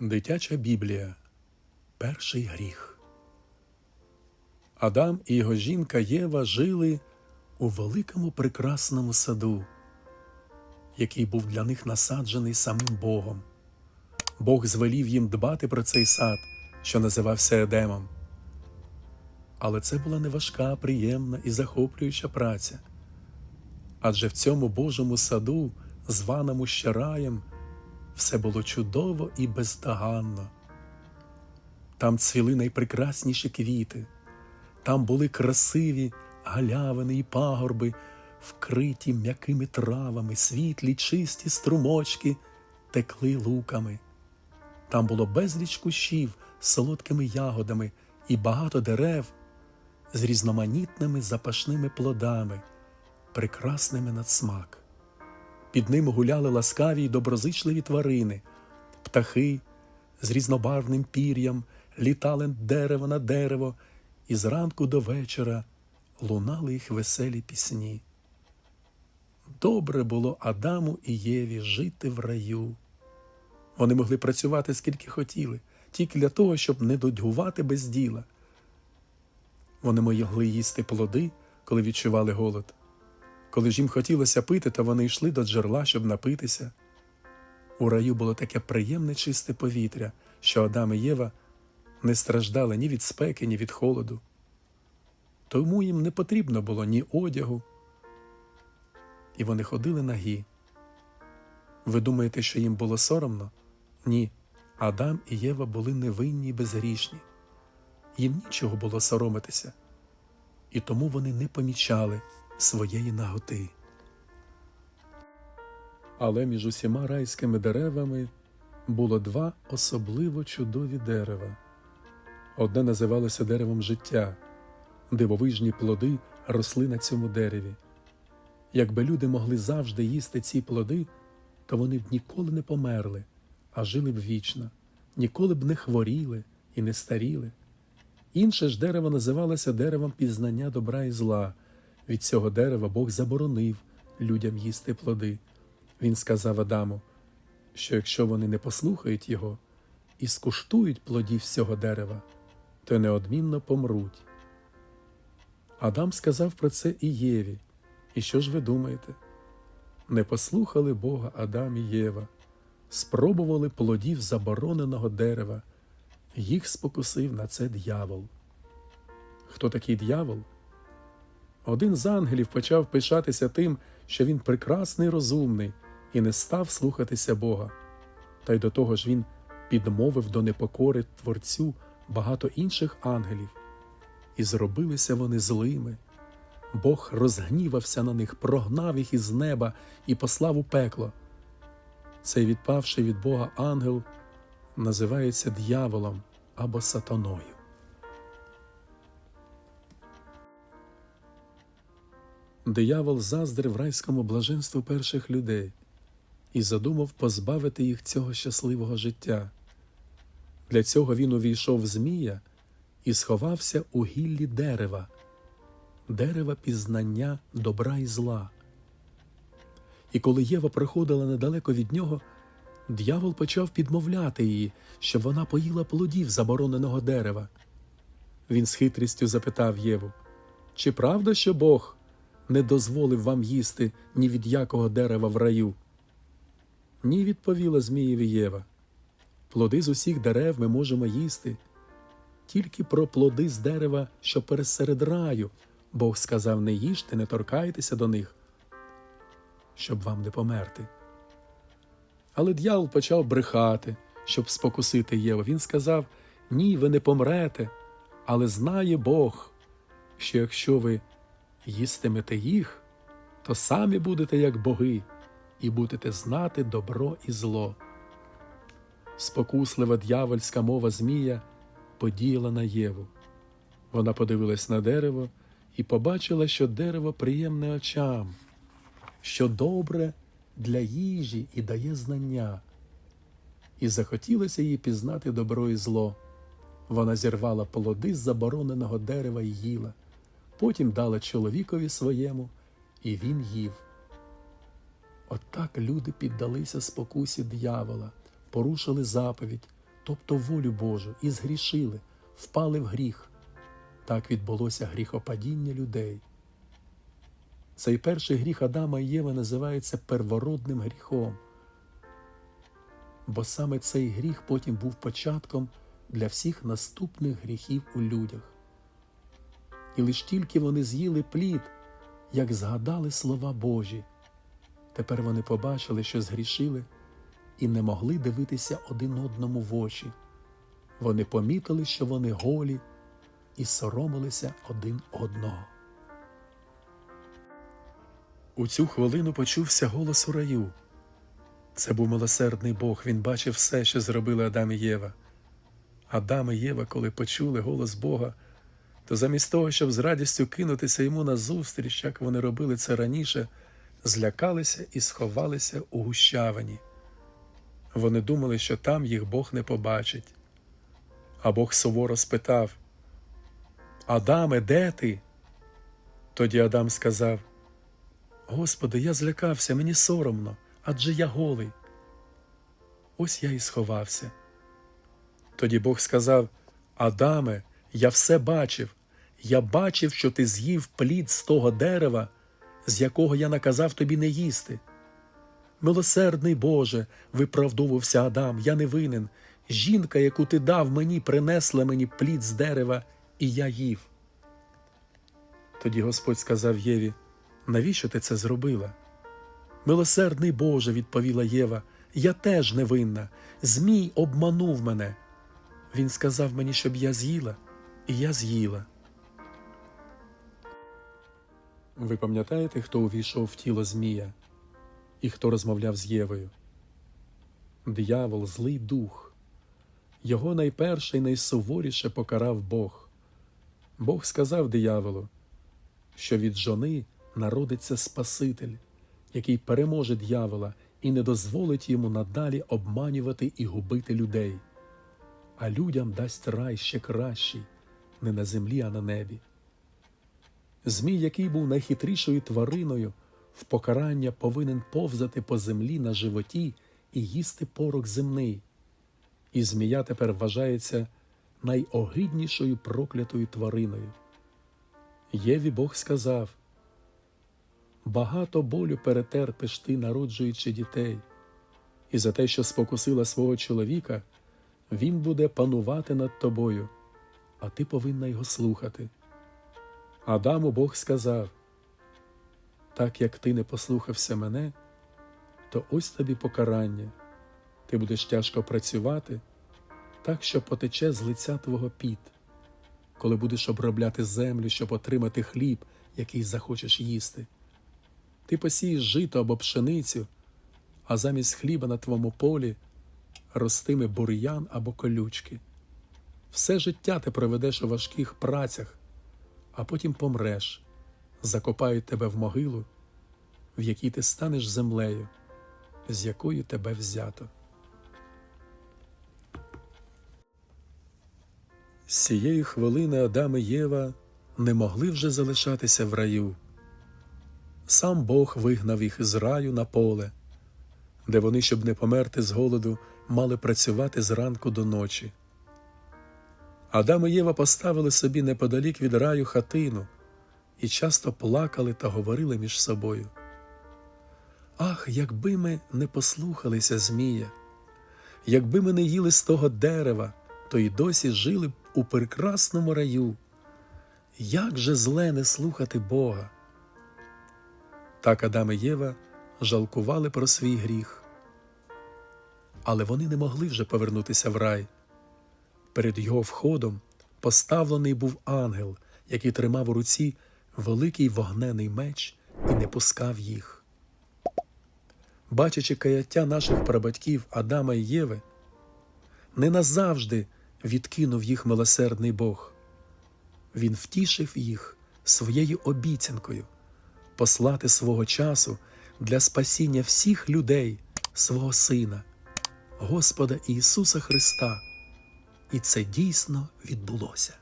Дитяча Біблія. Перший гріх. Адам і його жінка Єва жили у великому прекрасному саду, який був для них насаджений самим Богом. Бог звелів їм дбати про цей сад, що називався Едемом. Але це була неважка, приємна і захоплююча праця. Адже в цьому Божому саду, званому ще раєм, все було чудово і бездоганно. Там цвіли найпрекрасніші квіти, там були красиві галявини і пагорби, вкриті м'якими травами, світлі, чисті струмочки текли луками. Там було безліч кущів з солодкими ягодами і багато дерев з різноманітними запашними плодами, прекрасними на смак. Під ним гуляли ласкаві й доброзичливі тварини, птахи з різнобарвним пір'ям літали дерево на дерево, і зранку до вечора лунали їх веселі пісні. Добре було Адаму і Єві жити в раю. Вони могли працювати скільки хотіли, тільки для того, щоб не додгувати без діла. Вони могли їсти плоди, коли відчували голод. Коли ж їм хотілося пити, то вони йшли до джерела, щоб напитися. У раю було таке приємне чисте повітря, що Адам і Єва не страждали ні від спеки, ні від холоду. Тому їм не потрібно було ні одягу, і вони ходили нагі. Ви думаєте, що їм було соромно? Ні. Адам і Єва були невинні й безгрішні. Їм нічого було соромитися, і тому вони не помічали своєї наготи. Але між усіма райськими деревами було два особливо чудові дерева. Одне називалося деревом життя, дивовижні плоди росли на цьому дереві. Якби люди могли завжди їсти ці плоди, то вони б ніколи не померли, а жили б вічно, ніколи б не хворіли і не старіли. Інше ж дерево називалося деревом пізнання добра і зла. Від цього дерева Бог заборонив людям їсти плоди. Він сказав Адаму, що якщо вони не послухають його і скуштують плодів цього дерева, то неодмінно помруть. Адам сказав про це і Єві. І що ж ви думаєте? Не послухали Бога Адам і Єва, спробували плодів забороненого дерева, їх спокусив на це дьявол. Хто такий дьявол? Один з ангелів почав пишатися тим, що він прекрасний, розумний, і не став слухатися Бога. Та й до того ж він підмовив до непокори Творцю багато інших ангелів, і зробилися вони злими. Бог розгнівався на них, прогнав їх із неба і послав у пекло. Цей відпавший від Бога ангел називається дьяволом або сатаною. Диявол заздрив райському блаженству перших людей і задумав позбавити їх цього щасливого життя. Для цього він увійшов в Змія і сховався у гіллі дерева, дерева пізнання добра і зла. І коли Єва приходила недалеко від нього, дьявол почав підмовляти її, щоб вона поїла плодів забороненого дерева. Він з хитрістю запитав Єву, чи правда, що Бог не дозволив вам їсти ні від якого дерева в раю? Ні, відповіла Змієві Єва. Плоди з усіх дерев ми можемо їсти. Тільки про плоди з дерева, що пересеред раю, Бог сказав не їжте, не торкайтеся до них, щоб вам не померти. Але дьявол почав брехати, щоб спокусити Єву. Він сказав: Ні, ви не помрете, але знає Бог, що якщо ви їстимете їх, то самі будете як боги, і будете знати добро і зло. Спокуслива дьявольська мова Змія подіяла на Єву. Вона подивилась на дерево і побачила, що дерево приємне очам, що добре для їжі і дає знання. І захотілося їй пізнати добро і зло. Вона зірвала плоди з забороненого дерева і їла, потім дала чоловікові своєму, і він їв. Отак люди піддалися спокусі диявола, порушили заповідь, тобто волю Божу, і згрішили, впали в гріх. Так відбулося гріхопадіння людей. Цей перший гріх Адама і Єви називається первородним гріхом, бо саме цей гріх потім був початком для всіх наступних гріхів у людях. І лиш тільки вони з'їли плід, як згадали слова Божі. Тепер вони побачили, що згрішили, і не могли дивитися один одному в очі. Вони помітили, що вони голі, і соромилися один одного. У цю хвилину почувся голос у раю. Це був милосердний Бог, він бачив все, що зробили Адам і Єва. Адам і Єва, коли почули голос Бога, то замість того, щоб з радістю кинутися йому назустріч, як вони робили це раніше, злякалися і сховалися у гущавині. Вони думали, що там їх Бог не побачить. А Бог суворо спитав: Адаме, де ти? Тоді Адам сказав: Господи, я злякався, мені соромно, адже я голий. Ось я і сховався. Тоді Бог сказав: Адаме, я все бачив. Я бачив, що ти з'їв плід з того дерева, з якого я наказав тобі не їсти. Милосердний Боже, виправдовувався Адам, я не винен. Жінка, яку ти дав мені, принесла мені плід з дерева, і я їв. Тоді Господь сказав Єві, навіщо ти це зробила? Милосердний Боже, відповіла Єва, я теж невинна. Змій обманув мене. Він сказав мені, щоб я з'їла, і я з'їла. Ви пам'ятаєте, хто увійшов в тіло Змія і хто розмовляв з Євою? Диявол, злий дух. Його найперше і найсуворіше покарав Бог. Бог сказав дияволу, що від жони народиться Спаситель, який переможе дьявола і не дозволить йому надалі обманювати і губити людей, а людям дасть рай ще кращий, не на землі, а на небі. Змій, який був найхитрішою твариною, в покарання повинен повзати по землі на животі і їсти порох земний. І змія тепер вважається найогиднішою проклятою твариною. Єві Бог сказав Багато болю перетерпиш ти, народжуючи дітей, і за те, що спокусила свого чоловіка, він буде панувати над тобою, а ти повинна його слухати. Адаму Бог сказав так як ти не послухався мене, то ось тобі покарання. Ти будеш тяжко працювати, так що потече з лиця твого піт, коли будеш обробляти землю, щоб отримати хліб, який захочеш їсти. Ти посієш жито або пшеницю, а замість хліба на твоєму полі ростиме бур'ян або колючки. Все життя ти проведеш у важких працях, а потім помреш, закопають тебе в могилу, в якій ти станеш землею, з якою тебе взято. З цієї хвилини Адам і Єва не могли вже залишатися в раю. Сам Бог вигнав їх з раю на поле, де вони, щоб не померти з голоду, мали працювати зранку до ночі. Адам і Єва поставили собі неподалік від раю хатину і часто плакали та говорили між собою. Ах, якби ми не послухалися Змія, якби ми не їли з того дерева, то й досі жили б у прекрасному раю. Як же зле не слухати Бога? Так Адам і Єва жалкували про свій гріх. Але вони не могли вже повернутися в рай. Перед його входом поставлений був ангел, який тримав у руці великий вогнений меч і не пускав їх. Бачачи каяття наших прабатьків Адама і Єви, не назавжди відкинув їх милосердний Бог. Він втішив їх своєю обіцянкою послати свого часу для спасіння всіх людей, свого Сина, Господа Ісуса Христа. І це дійсно відбулося.